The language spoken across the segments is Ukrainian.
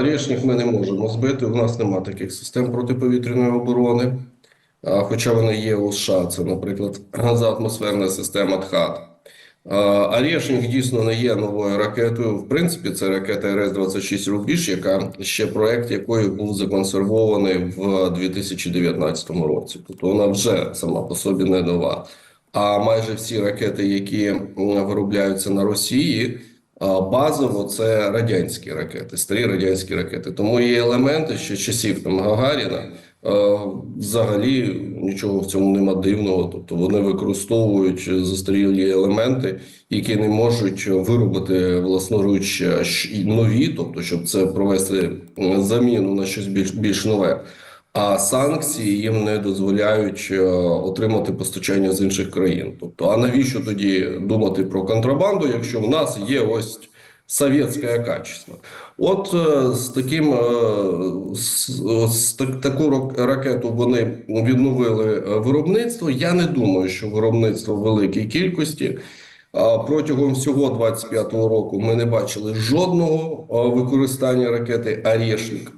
Орешник ми не можемо збити. У нас немає таких систем протиповітряної оборони. Хоча вони є у США, це, наприклад, газоатмосферна система ТХАД. А, Орешник дійсно не є новою ракетою. В принципі, це ракета РС-26 Рубіж, яка ще проект якої був законсервований в 2019 році. Тобто вона вже сама по собі не нова. А майже всі ракети, які виробляються на Росії, базово це радянські ракети, старі радянські ракети. Тому є елементи ще часів там Гагаріна. Взагалі нічого в цьому нема дивного. Тобто вони використовують застарілі елементи, які не можуть виробити власноруч нові, тобто щоб це провести заміну на щось більш більш нове. А санкції їм не дозволяють е, отримати постачання з інших країн. Тобто, а навіщо тоді думати про контрабанду, якщо в нас є ось совєтське качество? От е, з таким е, з, з так, таку ракету вони відновили виробництво. Я не думаю, що виробництво в великій кількості. Протягом всього 25-го року ми не бачили жодного використання ракети «Орешник».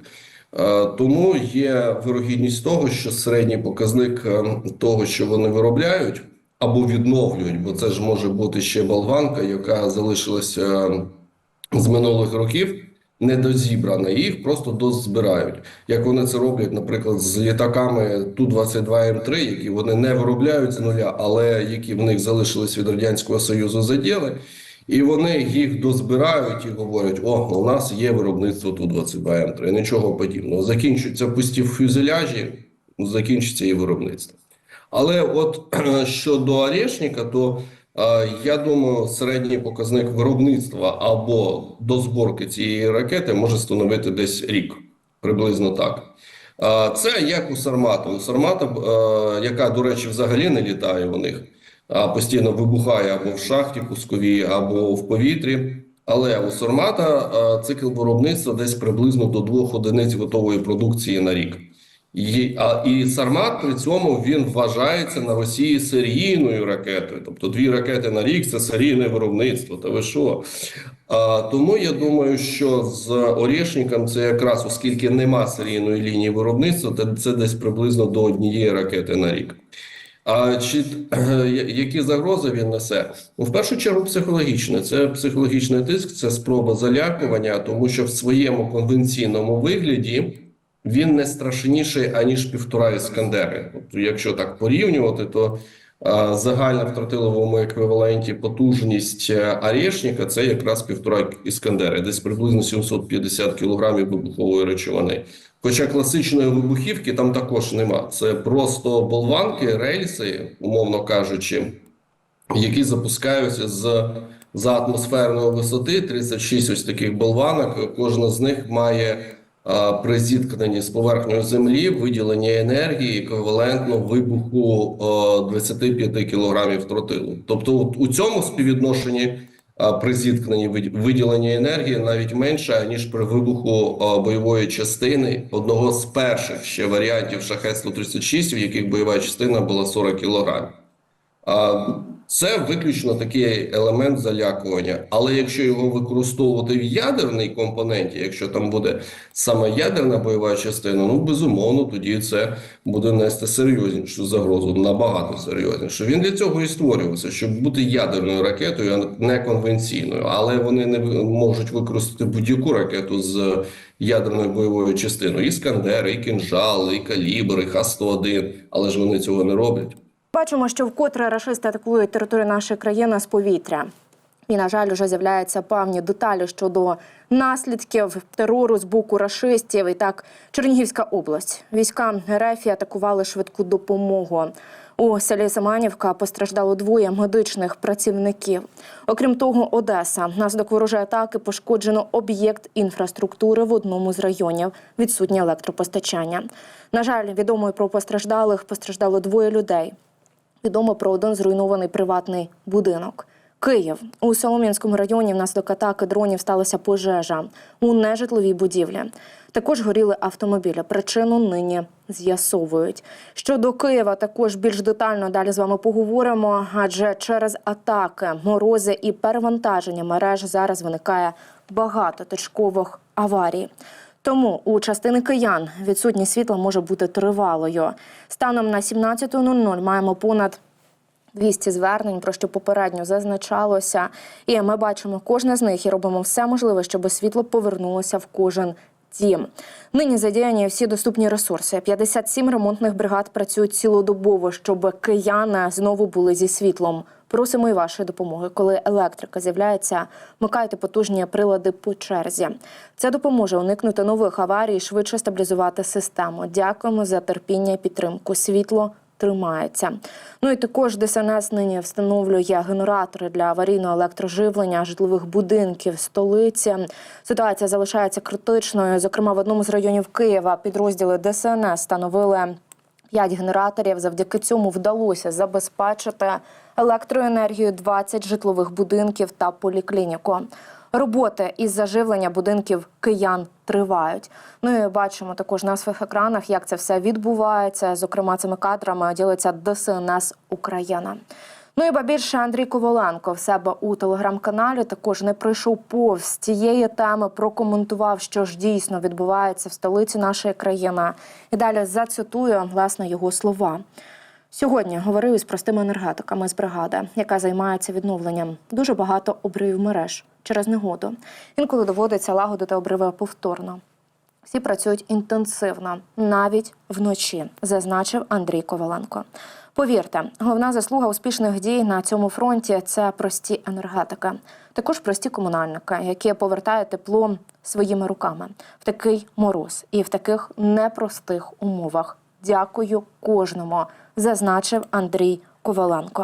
Е, Тому є вирогідність того, що середній показник е, того, що вони виробляють або відновлюють, бо це ж може бути ще болванка, яка залишилася е, з минулих років, недозібрана. Їх просто дозбирають. Як вони це роблять, наприклад, з літаками Ту-22М3, які вони не виробляють з нуля, але які в них залишились від радянського союзу заділи. І вони їх дозбирають і говорять: о, у нас є виробництво Ту-22М3. Нічого подібного. Закінчуються пусті фюзеляжі, закінчиться і виробництво. Але от щодо Орешника, то е, я думаю, середній показник виробництва або до зборки цієї ракети може становити десь рік, приблизно так. Е, Це як у Сармата. У Сармата, е, яка, до речі, взагалі не літає у них, постійно вибухає або в шахті пусковій, або в повітрі. Але у Сармата е, цикл виробництва десь приблизно до двох одиниць готової продукції на рік. І, а, і Сармат при цьому він вважається на Росії серійною ракетою. Тобто дві ракети на рік це серійне виробництво. Та ви що? А, тому я думаю, що з Орешником це якраз, оскільки нема серійної лінії виробництва, то це десь приблизно до однієї ракети на рік. А чи е, які загрози він несе? Ну, в першу чергу, психологічне. Це психологічний тиск, це спроба залякування, тому що в своєму конвенційному вигляді він не страшніший аніж півтора іскандери. Тобто, якщо так порівнювати, то загальна в тротиловому еквіваленті потужність е, це якраз півтора іскандери, десь приблизно 750 кілограмів вибухової речовини. Хоча класичної вибухівки там також нема. Це просто болванки, рельси, умовно кажучи, які запускаються з за атмосферної висоти 36 ось таких болванок. Кожна з них має при зіткненні з поверхнею землі виділення енергії еквівалентно вибуху а, 25 кілограмів тротилу. Тобто, у цьому співвідношенні при зіткненні вид- виділення енергії навіть менше ніж при вибуху бойової частини одного з перших ще варіантів шахет 136 в яких бойова частина була 40 кілограмів. Це виключно такий елемент залякування. Але якщо його використовувати в ядерній компоненті, якщо там буде саме ядерна бойова частина, ну безумовно, тоді це буде нести серйознішу загрозу, набагато серйозніше. Він для цього і створювався, щоб бути ядерною ракетою, а не конвенційною. Але вони не можуть використати будь-яку ракету з ядерною бойовою частиною: іскандер, і кінжал, і калібр, і Х-101, але ж вони цього не роблять. Бачимо, що вкотре рашисти атакують територію нашої країни з повітря. І, на жаль, вже з'являються певні деталі щодо наслідків терору з боку рашистів. І так, Чернігівська область. Війська РФ атакували швидку допомогу. У селі Семенівка постраждало двоє медичних працівників. Окрім того, Одеса внаслідок ворожої атаки пошкоджено об'єкт інфраструктури в одному з районів. Відсутнє електропостачання. На жаль, відомо про постраждалих постраждало двоє людей. Відомо про один зруйнований приватний будинок. Київ у Солом'янському районі внаслідок атаки дронів сталася пожежа у нежитловій будівлі. Також горіли автомобілі. Причину нині з'ясовують. Щодо Києва, також більш детально далі з вами поговоримо. Адже через атаки, морози і перевантаження мереж зараз виникає багато точкових аварій. Тому у частини киян відсутність світла може бути тривалою. Станом на 17.00 маємо понад 200 звернень, про що попередньо зазначалося. І ми бачимо кожне з них і робимо все можливе, щоб світло повернулося в кожен дім. Нині задіяні всі доступні ресурси. 57 ремонтних бригад працюють цілодобово, щоб кияни знову були зі світлом. Просимо і вашої допомоги. Коли електрика з'являється, вмикайте потужні прилади по черзі. Це допоможе уникнути нових аварій, і швидше стабілізувати систему. Дякуємо за терпіння і підтримку. Світло тримається. Ну і також ДСНС нині встановлює генератори для аварійного електроживлення житлових будинків столиці. Ситуація залишається критичною. Зокрема, в одному з районів Києва підрозділи ДСНС встановили П'ять генераторів. Завдяки цьому вдалося забезпечити електроенергію 20 житлових будинків та поліклініку. Роботи із заживлення будинків киян тривають. Ну і бачимо також на своїх екранах, як це все відбувається. Зокрема, цими кадрами ділиться ДСНС Україна. Ну і ба більше Андрій Коваленко в себе у телеграм-каналі також не пройшов повз цієї теми, прокоментував, що ж дійсно відбувається в столиці нашої країни. І далі зацитую власне його слова. Сьогодні говорив із простими енергетиками з бригади, яка займається відновленням. Дуже багато обривів мереж через негоду. Інколи доводиться лагодити обриви повторно. Всі працюють інтенсивно, навіть вночі, зазначив Андрій Коваленко. Повірте, головна заслуга успішних дій на цьому фронті це прості енергетики, також прості комунальники, які повертають тепло своїми руками в такий мороз і в таких непростих умовах. Дякую кожному, зазначив Андрій Коваленко.